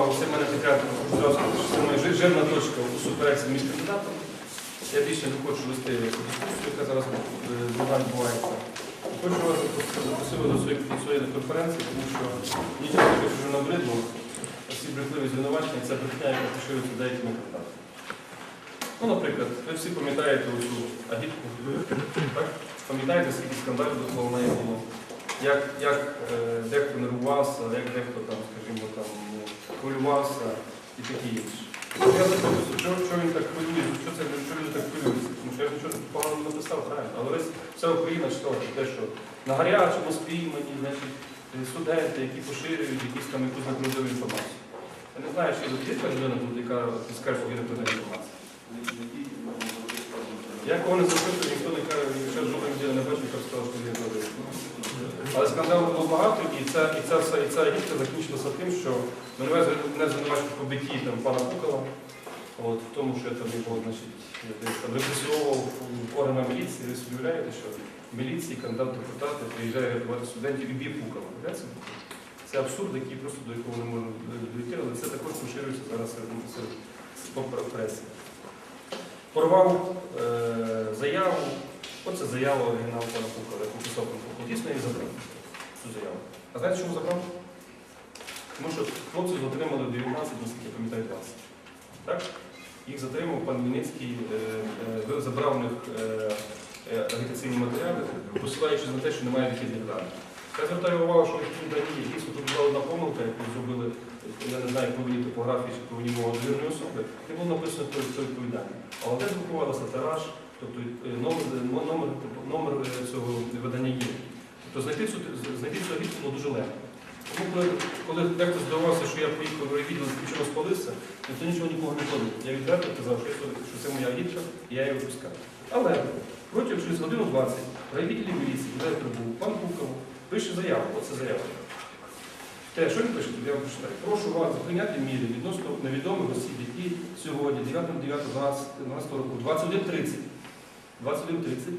увагу, це в мене така що це моя жир- жирна точка у суперечці між кандидатом. Я більше не хочу вести дискусію, яка зараз е, відбувається. Хочу вас запросити до своєї, конференції, тому що нічого що вже набридло. Всі брехливі звинувачення, це брехня, яка поширюється деякими кандидатами. Ну, наприклад, ви всі пам'ятаєте оцю агітку, так? Пам'ятаєте, скільки скандалів довкола неї було? Як, як е, дехто нервувався, як дехто там, скажімо, там, хвилювався і таке інше. Я запитався, чого, він так хвилює, що це що він так хвилюється? Тому що я нічого погано написав, правильно. Але весь вся Україна читала те, що на гарячому спіймані, значить, студенти, які поширюють якісь там якусь неправдиву інформацію. Я не знаю, чи є така людина тут, яка скаже, що є неправдива інформація. Я кого не запитую, ніхто не каже, ще жодного діля не бачив, яка сказала, що є неправдива. Але скандалу було багато, і ця, і ця, і ця гідка закінчилася тим, що мене не звинувачують по биті там, пана Кукова, от, в тому, що я там його значить, десь там міліції. Ви собі уявляєте, що міліції кандидат депутати приїжджає рятувати студентів і б'є собі? Це абсурд, який просто до якого не можна дійти, але це також поширюється зараз серед пресі. Порвав е, заяву. Оце заява оригінал пана Кукова, яку писав пан Куков. Дійсно, я її забрав цю заяву. А знаєте, чому забрав? Тому що хлопців затримали 19, наскільки я пам'ятаю, 20. Так? Їх затримав пан Вінницький, е, е, забрав у них е, е, агітаційні матеріали, посилаючись на те, що немає вихідних даних. Я звертаю увагу, що в тій дані дійсно тут була одна помилка, яку зробили, я не знаю, повинні топографії чи повинні мова довірної особи, не було написано, хто хто відповідальний. Але де друкувалася тираж, тобто е, номер, номер, номер е, цього видання є. Тобто знайти цю, знайти цю агітку було дуже легко. Тому коли, коли дехто здавався, що я поїхав в райвідділ і нічого спалився, ніхто нічого нікого не ходив. Я відверто казав, що, що це моя агітка, і я її випускаю. Але протягом через годину 20 в райвідділі міліції, директор був пан Куков, пише заяву, оце заява. Те, що він пише, я вам прочитаю. Прошу вас прийняти міри відносно невідомих осіб, які сьогодні, 9.9.12 року, 21.30, 21.30,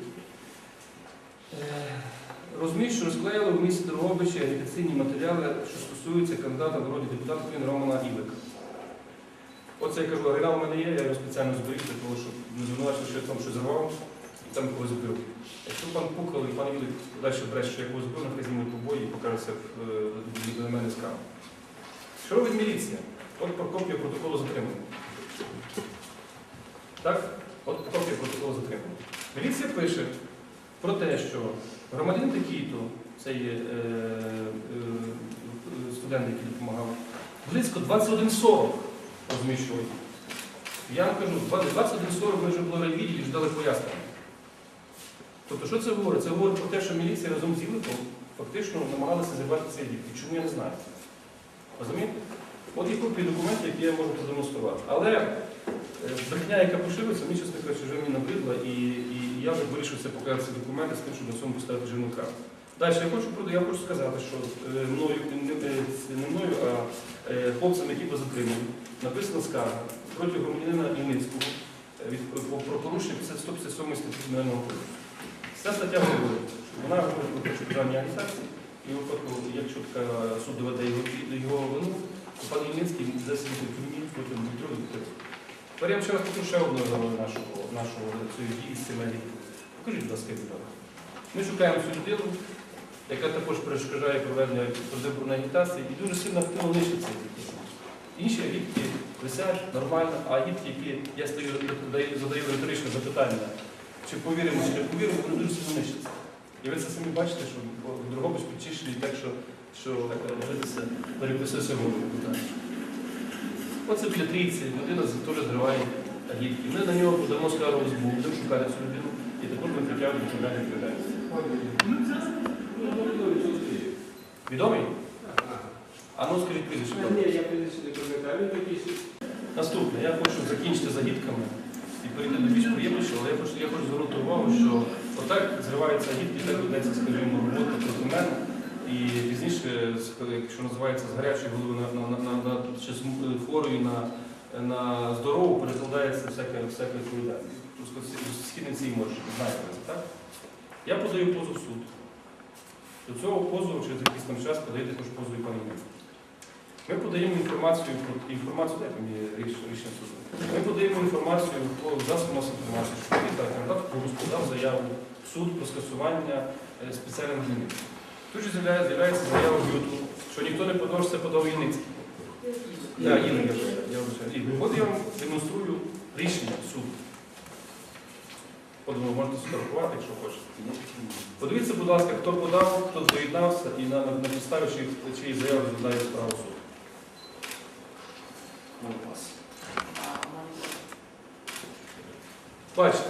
розміщено, розклеїли в місті Дрогобичі агітаційні матеріали, що стосуються кандидата в народні депутати України Романа Ілика. Оце я кажу, оригінал у мене є, я його спеціально зберіг, для того, щоб не звинувачити, що я там щось зірвав і там когось збив. Якщо пан Пукал і пан Ілик далі бреше, що я когось збив, нехай знімуть побої і покажеться до мене з скарг. Що робить міліція? От про копію протоколу затримання. Так? От копія протоколу затримання. Міліція пише про те, що громадянин такий-то, це є е, е, е, студент, який допомагав, близько 21.40 розміщував. Я вам кажу, 21.40 ми вже були райвідділі і ждали пояснення. Тобто, що це говорить? Це говорить про те, що міліція разом з Іликом фактично намагалася зірвати цей рік. І чому я не знаю? Розумієте? От є копії документів, які я можу продемонструвати. Але е, брехня, яка поширюється, мені чесно кажучи, вже мені набридла, я вже вирішив це показати документи з тим, щоб на цьому поставити крапку. Далі я хочу, я хочу сказати, що е, мною, не, мною, а е, хлопцям, які були затримані, написана скарга проти громадянина Ільницького е, про, порушення 157 статті Кримінального кодексу. Ця стаття говорить, вона говорить про перешкоджання агітації, і випадку, якщо така суд доведе його, його вину, то пан Ільницький засідає в тюрмі протягом двох років. Тепер ще раз покажу ще одну нашого, нашого цієї дії з цими. Покажіть, будь ласка, відео. Ми шукаємо цю людину, яка також перешкоджає проведення предвиборної агітації і дуже сильно активно нищить ці агітки. Інші агітки висять нормально, а агітки, які я стою, задаю- риторичне запитання, чи повіримо, чи не повіримо, вони дуже сильно нищаться. І ви це самі бачите, що Дрогобич підчищений так, що, що е, це голову. Оце біля трійці, людина теж зриває агітки. Ми на нього подамо скаргу збу, будемо шукати цю людину і також ми притягнемо до кримінальної відповідальності. Відомий? А ну скажіть прізвище. Ні, я прийду сюди коментарі якісь. Наступне, я хочу закінчити загідками і перейти до більш приємнішого, але я хочу, я хочу звернути увагу, що отак зриваються агітки, так ведеться, скажімо, робота проти мене. І пізніше, якщо називається з гарячої голови на, на, на, на, чи хворої на, на здорову, перекладається всяка, всяка відповідальність. Східниці і може, знаєте так? Я подаю позов в суд. До цього позову через якийсь там час подає також позов і пан Іллєнко. Ми подаємо інформацію про інформацію, мені ріш- рішення суду. Ми подаємо інформацію по засобам масової інформації, що кандидат Курус подав заяву в суд про скасування е, спеціальних дільниць. Тут же з'являється заява в YouTube, що ніхто не подав, що це подав Єницький. Інна, я вважаю, я. І от я вам демонструю рішення суду. От ви можете сфотографувати, якщо хочете. Подивіться, будь ласка, хто подав, хто доєднався і на, на, підставі чиї, чиї заяви розглядає справу суд. Бачите.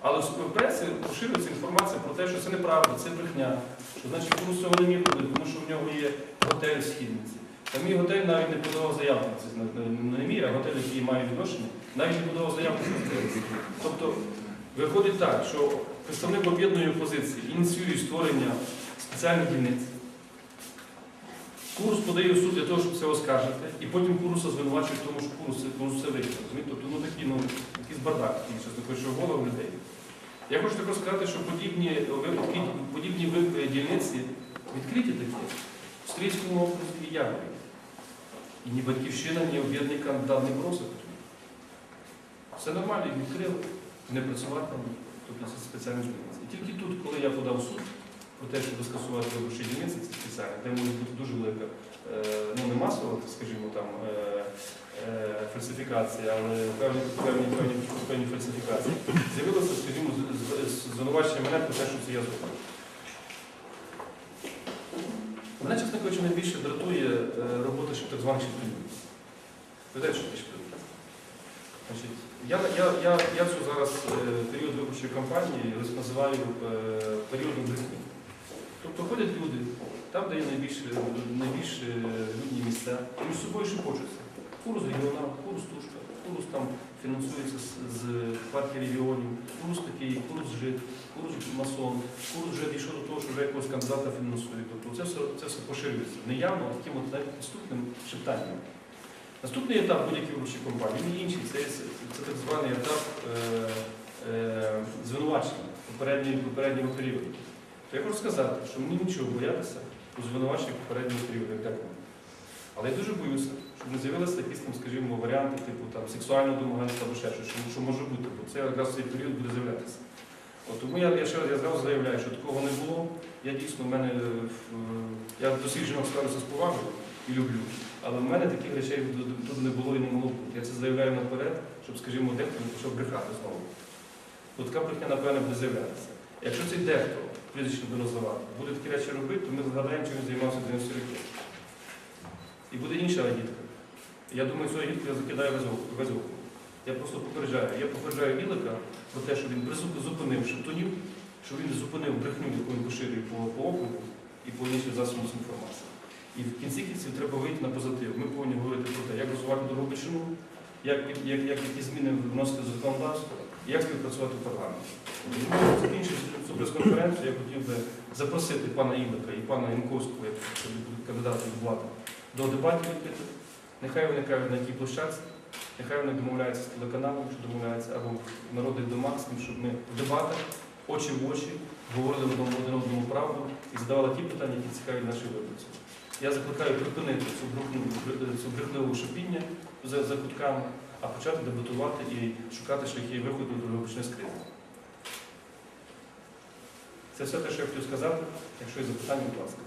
Але в пресі поширюється інформація про те, що це неправда, це брехня. Що значить комусь цього не міг робити, тому що в нього є готель в східниці. Та мій готель навіть не подавав заявку, це не, мій, а готель, який має відношення, навіть не подавав заявку. Тобто виходить так, що представник об'єднаної опозиції ініціює створення спеціальних дільниць. Курс подає в суд для того, щоб це оскаржити, і потім Куруса звинувачують в тому, що Курус це, виграв. Тобто, ну такий, ну, якийсь бардак, такий, що голову людей. Я хочу також сказати, що подібні випадки, подібні дільниці відкриті такі в Стрийському окрузі і Яворі. І ні батьківщина, ні об'єднаний кандидат не просить. Все нормально, їх відкрили, не працювати, тобто це спеціальні дільниці. І тільки тут, коли я подав суд про те, щоб скасувати виборчі дільниці, це спеціальні, де може бути дуже велика, е, ну не масова, скажімо, там е, е, фальсифікація, але певні, певні, певні, певні фальсифікації. З'явилося, скажімо, звинувачення мене про те, що це я зробив. Мене, чесно кажучи, найбільше дратує е, робота ще так званих. Ви знаєте, що таке? Значить, я, я, я, я цю зараз е, період виборчої кампанії називаю е, періодом брехні. Тобто ходять люди, там, де є найбільш, найбільш людні місця, між собою шепочуться. Курс регіонал, курс тушка, курс там фінансується з, партії регіонів, курс такий, курс жит, курс масон, курс вже дійшов до того, що вже якогось кандидата фінансує. Тобто це все, це все поширюється. Не явно, а таким от навіть підступним шептанням. Наступний етап будь-якої виборчої кампанії, він інший, це, це, це так званий етап е, е, звинувачення попереднього періоду. То я хочу сказати, що мені нічого боятися у звинуваченні попереднього періоду, як декому. Але я дуже боюся, щоб не з'явилися якісь там, скажімо, варіанти, типу там сексуального домагання або ще щось, що, може бути, бо це якраз цей період буде з'являтися. От, тому я, я ще я зразу заявляю, що такого не було. Я дійсно в мене я до всіх жінок ставлюся з повагою і люблю. Але в мене таких речей тут не було і не могло бути. Я це заявляю наперед, щоб, скажімо, дехто не почав брехати знову. Бо така брехня, напевно, буде з'являтися. Якщо цей дехто, прізвище буде називати, буде такі речі робити, то ми згадаємо, чим він займався 90 років. І буде інша агітка. Я думаю, цю агітку я закидаю без оку- Я просто попереджаю. Я попереджаю Вілика про те, що він зупинив шептунів, що він зупинив брехню, яку він поширює по, по округу і по іншим засобам інформації. І в кінці кінців треба вийти на позитив. Ми повинні говорити про те, як розвивати Дрогобичину, як, як, як які зміни вносити в законодавство, як співпрацювати в парламенті. Тому закінчити цю прес-конференцію, я хотів би запросити пана Ілика і пана Янковського, як кандидата від влади, до дебатів відкритих. Нехай виникають на якій площадці, нехай вони домовляються з телеканалом, що домовляються, або домах з тим, щоб ми в дебатах, очі в очі, говорили один одному правду і задавали ті питання, які цікаві наших виборців. Я закликаю припинити цю брехливу шипіння за, за кутками, а почати дебатувати і шукати шляхи виходу до виборчої з кризи. Це все те, що я хотів сказати. Якщо є запитання, будь ласка.